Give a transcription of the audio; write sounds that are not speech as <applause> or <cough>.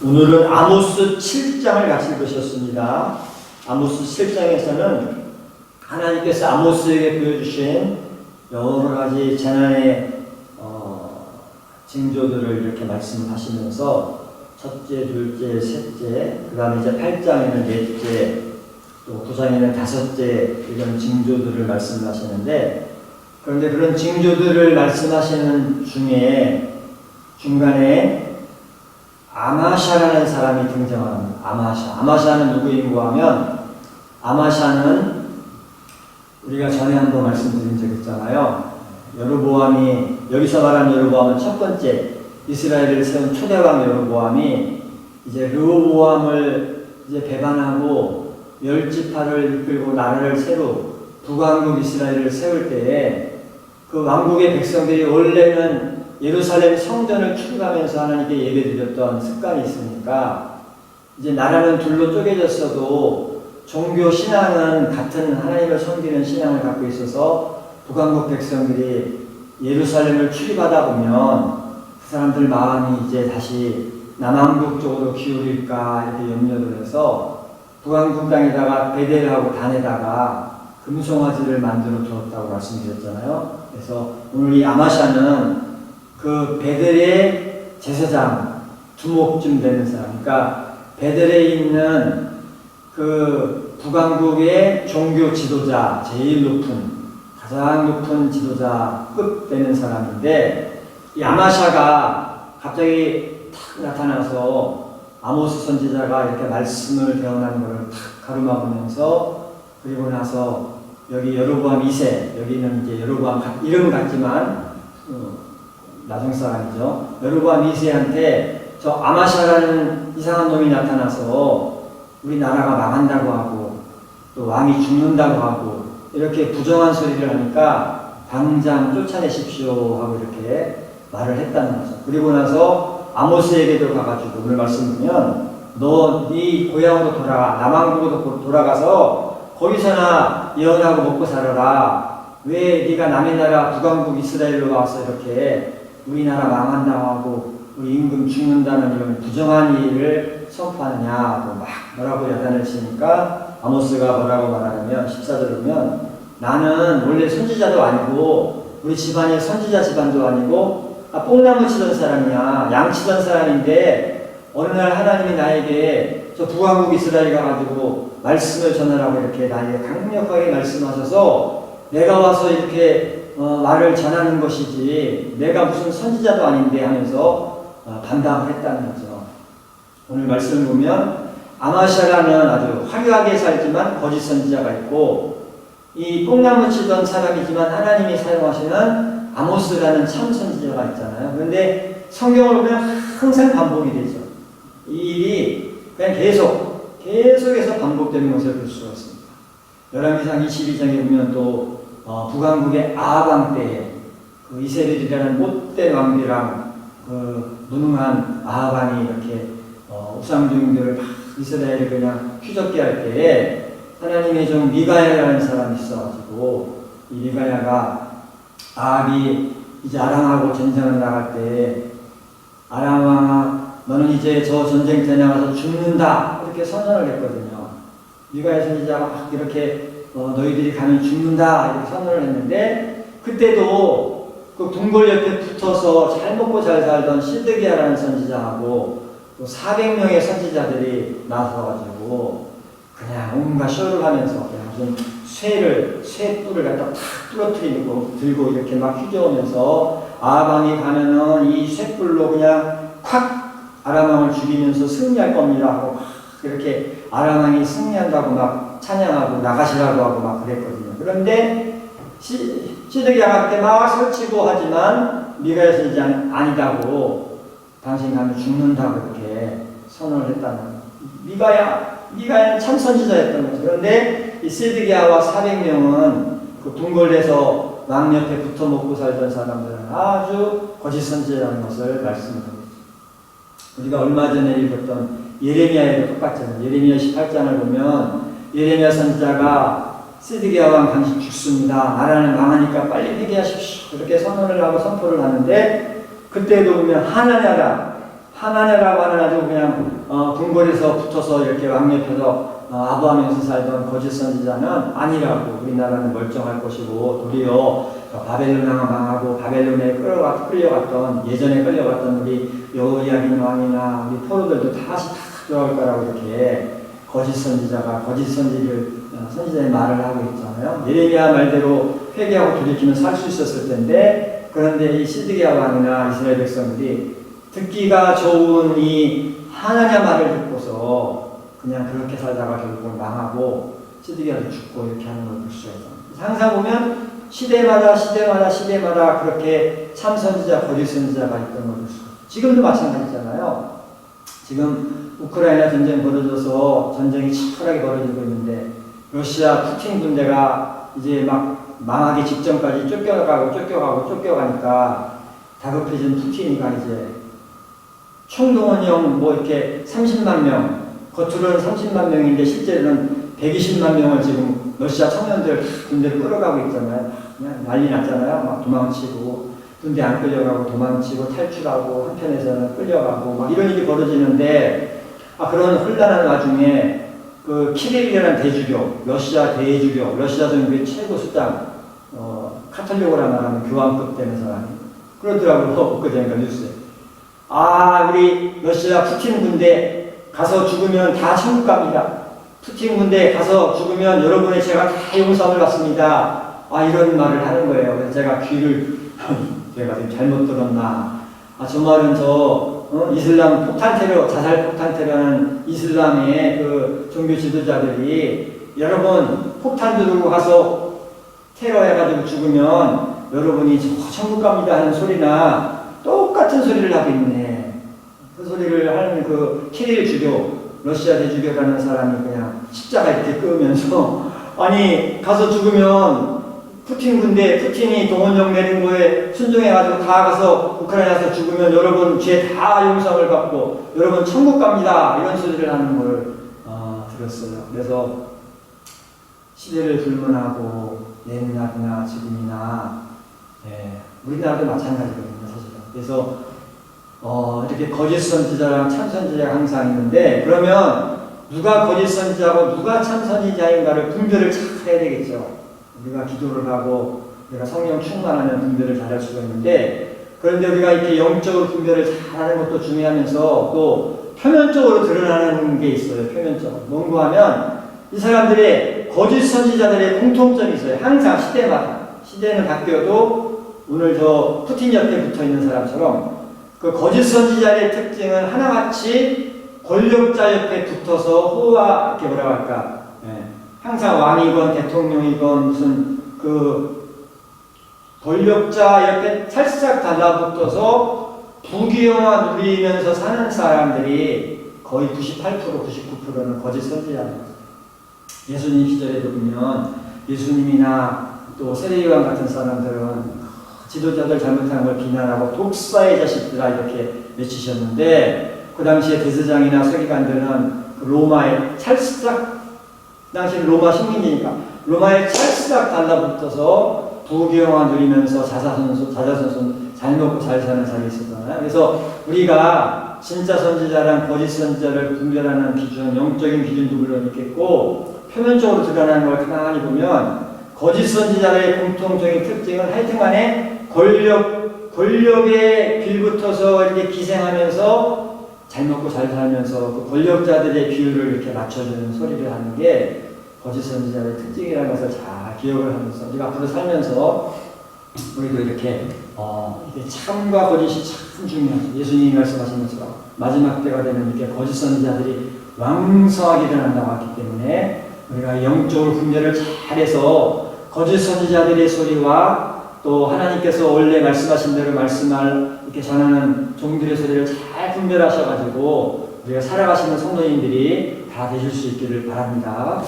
오늘은 아모스 7장을 같이 읽으셨습니다. 아모스 7장에서는 하나님께서 아모스에게 보여주신 여러 가지 재난의 어, 징조들을 이렇게 말씀하시면서 첫째, 둘째, 셋째, 그 다음에 이제 8장에는 넷째, 또 9장에는 다섯째 이런 징조들을 말씀하시는데 그런데 그런 징조들을 말씀하시는 중에 중간에 아마샤라는 사람이 등장합니다. 아마샤. 아마샤는 누구인고 하면 아마샤는 우리가 전에 한번 말씀드린 적 있잖아요. 여로보암이 여기서 말하는 여로보암은 첫 번째 이스라엘을 세운 초대왕 여로보암이 이제 르호보암을 이제 배반하고 열 지파를 이끌고 나라를 새로 북왕국 이스라엘을 세울 때에 그 왕국의 백성들이 원래는 예루살렘 성전을 출입하면서 하나님께 예배드렸던 습관이 있으니까 이제 나라는 둘로 쪼개졌어도 종교 신앙은 같은 하나님을 섬기는 신앙을 갖고 있어서 북왕국 백성들이 예루살렘을 출입하다 보면 그 사람들 마음이 이제 다시 남한국 쪽으로 기울일까 이렇게 염려를 해서 북왕국 땅에다가 베델 하고 단에다가 금송아지를 만들어 두었다고 말씀드렸잖아요. 그래서 오늘 이 아마샤는 그 베델의 제사장 두목쯤 되는 사람, 그러니까 베델에 있는 그 북왕국의 종교 지도자 제일 높은 가장 높은 지도자급 되는 사람인데 이 아마샤가 갑자기 탁 나타나서 아모스 선지자가 이렇게 말씀을 대언하는 것을 탁 가로막으면서 그리고 나서 여기 여로보암 2세 여기는 이제 여로보암 이름 같지만 어, 나중 사람이죠. 여로보암 2세한테 저 아마샤라는 이상한 놈이 나타나서 우리 나라가 망한다고 하고 또 왕이 죽는다고 하고 이렇게 부정한 소리를 하니까 당장 쫓아내십시오 하고 이렇게 말을 했다는 거죠. 그리고 나서 아모스에게도 가가지고 오늘 말씀 보면 너 네 고향으로 돌아가 남왕국으로 돌아가서 거기서나 예언하고 먹고 살아라. 왜 네가 남의 나라 북왕국 이스라엘로 와서 이렇게 우리나라 망한다고 하고 우리 임금 죽는다는 이런 부정한 일을 선포하느냐고 막 뭐라고 야단을 치니까 아모스가 뭐라고 말하냐면 14절 보면 나는 원래 선지자도 아니고 우리 집안이 선지자 집안도 아니고 아, 뽕나무 치던 사람이야. 양 치던 사람인데 어느 날 하나님이 나에게 저 북왕국 이스라엘 가가지고 말씀을 전하라고 이렇게 나에게 강력하게 말씀하셔서 내가 와서 이렇게 어, 말을 전하는 것이지 내가 무슨 선지자도 아닌데 하면서 어, 반박을 했다는 거죠. 오늘 말씀을 보면 아마샤라는 아주 화려하게 살지만 거짓 선지자가 있고 이 뽕나무 치던 사람이지만 하나님이 사용하시는 아모스라는 참 선지자가 있잖아요. 그런데 성경을 보면 항상 반복이 되죠. 이 일이 그냥 계속 계속해서 반복되는 것을 볼 수가 있습니다. 열왕기상 22장에 보면 또 어, 북왕국의 아하방 때에 그 이세벨이라는 못된 왕비랑 그 무능한 아하방이 이렇게 어, 우상중들을 막 이스라엘을 그냥 휘젓게 할 때에 하나님의 종 미가야라는 사람이 있어가지고 이 미가야가 아합이 이제 아랑하고 전쟁을 나갈 때 아랑왕아 너는 이제 저 전쟁터에 나가서 죽는다 이렇게 선언을 했거든요. 미가야 선지자가 막 이렇게 어, 너희들이 가면 죽는다 이렇게 선언을 했는데 그때도 그 궁궐 옆에 붙어서 잘 먹고 잘 살던 시드기야라는 선지자하고 또 400명의 선지자들이 나서가지고 그냥 온갖 쇼를 하면서 그냥 무슨 쇠를 쇠 뿔을 갖다 탁 부러뜨리고 들고 이렇게 막 휘저으면서 아방이 가면은 이 쇠뿔로 그냥 콱 아람왕을 죽이면서 승리할 겁니다 하고 막 이렇게 아람왕이 승리한다고 막 찬양하고 나가시라고 하고 막 그랬거든요. 그런데 시, 시드기야가 그때 막 설치고 하지만 미가야 선지자는 아니다고 당신 가면 죽는다고 이렇게 선언을 했다는. 미가야, 미가야는 참 선지자였던 거죠. 그런데 이 시드기야와 400명은 그 궁궐에서 왕 옆에 붙어 먹고 살던 사람들은 아주 거짓 선지자라는 것을 말씀드립니다. 우리가 얼마 전에 읽었던 예레미야에도 똑같잖아요. 예레미야 18장을 보면 예레미야 선지자가 시드기야 왕 당신 죽습니다. 나라는 망하니까 빨리 회개하십시오. 그렇게 선언을 하고 선포를 하는데 그때도 보면 하나냐라 하나네라고 하는 아주 그냥 어, 궁궐에서 붙어서 이렇게 왕옆에서 어, 아부하면서 살던 거짓 선지자는 아니라고 우리나라는 멀쩡할 것이고 도리어 바벨론왕 망하고 바벨론에 끌려갔던 예전에 끌려갔던 우리 여호야긴 왕이나 우리 포로들도 다시 다 돌아올 거라고 이렇게 거짓 선지자가 거짓 선지를 어, 선지자의 말을 하고 있잖아요. 예레미야 말대로 회개하고 돌이키면 살 수 있었을 텐데 그런데 이 시드기야 왕이나 이스라엘 백성들이 듣기가 좋은 이 하나님 말을 듣고서 그냥 그렇게 살다가 결국은 망하고 시드기야도 죽고 이렇게 하는 걸 볼 수가 있어요. 항상 보면 시대마다 시대마다 시대마다 그렇게 참 선지자, 거짓 선지자가 있던 걸 볼 수가 있어요. 지금도 마찬가지잖아요. 지금 우크라이나 전쟁 벌어져서 전쟁이 치열하게 벌어지고 있는데 러시아 푸틴 군대가 이제 막 망하기 직전까지 쫓겨가고 쫓겨가고 쫓겨가니까 다급해진 푸틴이가 이제 총동원령 뭐 이렇게 30만 명, 겉으로는 30만 명인데 실제로는 120만 명을 지금 러시아 청년들 군대를 끌어가고 있잖아요. 그냥 난리 났잖아요. 막 도망치고 군대 안 끌려가고 도망치고 탈출하고 한편에서는 끌려가고 막 이런 일이 벌어지는데 아 그런 혼란한 와중에 그 키릴이라는 대주교, 러시아 대주교, 러시아 정부의 최고 수장, 어, 카톨릭으로 말하면 교황급 되는 사람이 그러더라고요. 그전에 뉴스에. 아, 우리 러시아 푸틴 군대 가서 죽으면 다 천국 갑니다. 푸틴 군대 가서 죽으면 여러분의 제가 다 용서함을 받습니다. 아, 이런 말을 하는 거예요. 그래서 제가 귀를, 제가 지금 잘못 들었나. 아, 저 말은 저, 어? 이슬람 폭탄 테러, 자살 폭탄 테러는 이슬람의 그 종교 지도자들이 여러분 폭탄 들고 가서 테러해가지고 죽으면 여러분이 저 천국 갑니다 하는 소리나 똑같은 소리를 하고 있네. 그 소리를 하는 그 키릴 주교, 러시아 대주교라는 사람이 그냥 십자가 이렇게 끄면서 <laughs> 아니 가서 죽으면 푸틴 군대, 푸틴이 동원령 내린 거에 순종해가지고 다 가서 우크라이나에서 죽으면 여러분 죄 다 용서를 받고 여러분 천국 갑니다 이런 소리를 하는 걸 어, 들었어요. 그래서 시대를 불문하고 옛날이나 지금이나 예, 우리나라도 마찬가지거든요, 사실은. 그래서 어, 이렇게 거짓 선지자랑 참 선지자가 항상 있는데 그러면 누가 거짓 선지자고 누가 참 선지자인가를 분별을 잘 해야 되겠죠. 우리가 기도를 하고 우리가 성령 충만하면 분별을 잘할 수가 있는데 그런데 우리가 이렇게 영적으로 분별을 잘하는 것도 중요하면서 또 표면적으로 드러나는 게 있어요. 표면적으로. 뭔가 하면 이 사람들의 거짓 선지자들의 공통점이 있어요. 항상 시대마다. 시대는 바뀌어도 오늘 저 푸틴 옆에 붙어 있는 사람처럼 그 거짓 선지자의 특징은 하나같이 권력자 옆에 붙어서 호와 이렇게 뭐라고 할까 예. 항상 왕이건 대통령이건 무슨 그 권력자 옆에 찰싹 달라붙어서 부귀영화 누리면서 사는 사람들이 거의 98% 99%는 거짓 선지자입니다. 예수님 시절에도 보면 예수님이나 또 세례요한 같은 사람들은 지도자들 잘못한 걸 비난하고 독사의 자식들아 이렇게 외치셨는데 그 당시에 대제장이나 서기관들은 그 로마에 찰싹 당시 로마 식민지니까 로마에 찰싹 달라붙어서 부귀영화 누리면서 자사선수 자자선수 잘 먹고 잘 사는 삶이 있었잖아요. 그래서 우리가 진짜 선지자랑 거짓 선지자를 분별하는 기준, 영적인 기준도 물론 있겠고 표면적으로 드러나는 걸 가만히 보면 거짓 선지자의 공통적인 특징은 하여튼간에 권력 권력에 빌붙어서 이렇게 기생하면서 잘 먹고 잘 살면서 그 권력자들의 비율을 이렇게 맞춰주는 소리를 하는 게 거짓 선지자의 특징이라는 것을 잘 기억을 하면서 우리가 앞으로 살면서 우리도 이렇게 어 참과 거짓이 참 중요하죠. 예수님이 말씀하신 것처럼 마지막 때가 되면 이렇게 거짓 선지자들이 왕성하게 일어난다고 했기 때문에 우리가 영적으로 분별을 잘해서 거짓 선지자들의 소리와 또 하나님께서 원래 말씀하신 대로 말씀할 이렇게 전하는 종들의 소리를 잘 분별하셔가지고 우리가 살아가시는 성도님들이 다 되실 수 있기를 바랍니다.